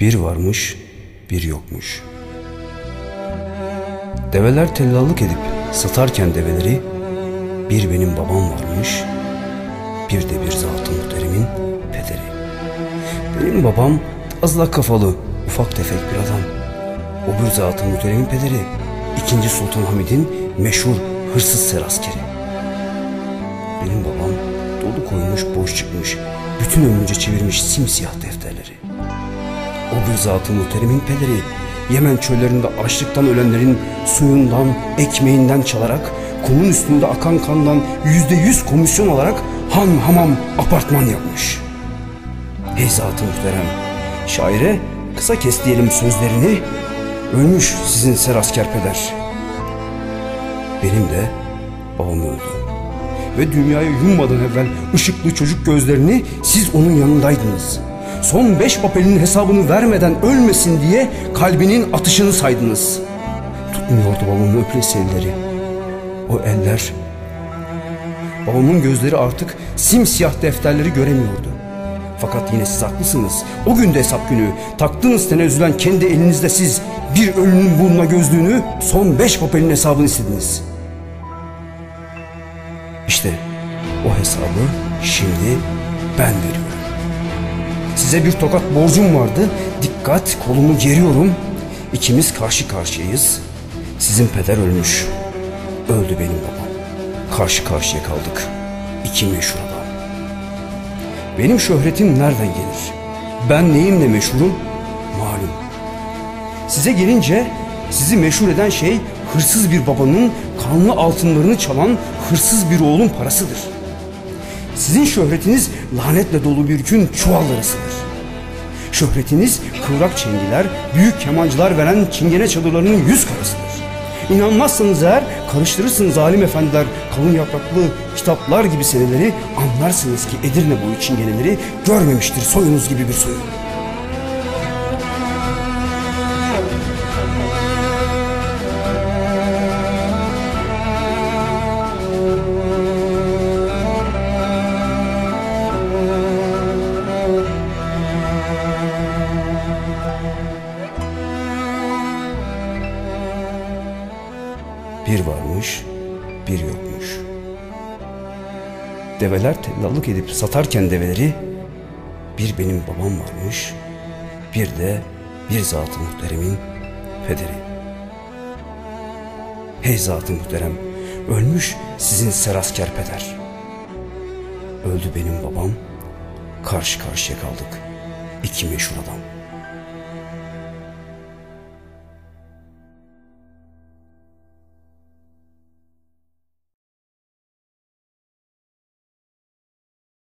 Bir varmış, bir yokmuş. Develer tellallık edip satarken develeri bir benim babam varmış, bir de bir zat-ı pederi. Benim babam azla kafalı, ufak tefek bir adam. O bir zat-ı pederi, ikinci Sultan Hamid'in meşhur hırsız seraskeri. Benim babam dolu koymuş boş çıkmış, bütün ömrünce çevirmiş simsiyah defterleri. O bir zat-ı muhteremin pederi, Yemen çöllerinde açlıktan ölenlerin suyundan, ekmeğinden çalarak, kumun üstünde akan kandan yüzde yüz komisyon alarak han hamam apartman yapmış. Ey zat-ı muhterem, şaire kısa kes diyelim sözlerini, ölmüş sizin serasker peder. Benim de babam öldü. Ve dünyayı yummadan evvel ışıklı çocuk gözlerini siz onun yanındaydınız.'' Son beş papelin hesabını vermeden ölmesin diye kalbinin atışını saydınız. Tutmuyordu babamın öpülesi elleri. O eller... Babamın gözleri artık simsiyah defterleri göremiyordu. Fakat yine siz haklısınız. O günde hesap günü taktığınız tenezzülen kendi elinizde siz bir ölünün burnuna gözlüğünü son beş papelin hesabını istediniz. İşte o hesabı şimdi ben veriyorum. Size bir tokat borcum vardı. Dikkat kolumu geriyorum. İkimiz karşı karşıyayız. Sizin peder ölmüş. Öldü benim babam. Karşı karşıya kaldık. İki meşhur adam. Benim şöhretim nereden gelir? Ben neyimle meşhurum? Malum. Size gelince sizi meşhur eden şey hırsız bir babanın kanlı altınlarını çalan hırsız bir oğlun parasıdır. Sizin şöhretiniz lanetle dolu bir gün çuval arasıdır. Şöhretiniz kıvrak çengiler, büyük kemancılar veren çingene çadırlarının yüz karasıdır. İnanmazsanız eğer karıştırırsınız zalim efendiler kalın yapraklı kitaplar gibi seneleri anlarsınız ki Edirne boyu çingeneleri görmemiştir soyunuz gibi bir soyu. Bir varmış, bir yokmuş. Develer tellallık edip satarken develeri bir benim babam varmış, bir de bir zat-ı muhteremin pederi. Hey zat-ı muhterem, ölmüş sizin serasker peder. Öldü benim babam, karşı karşıya kaldık. İki meşhur adam.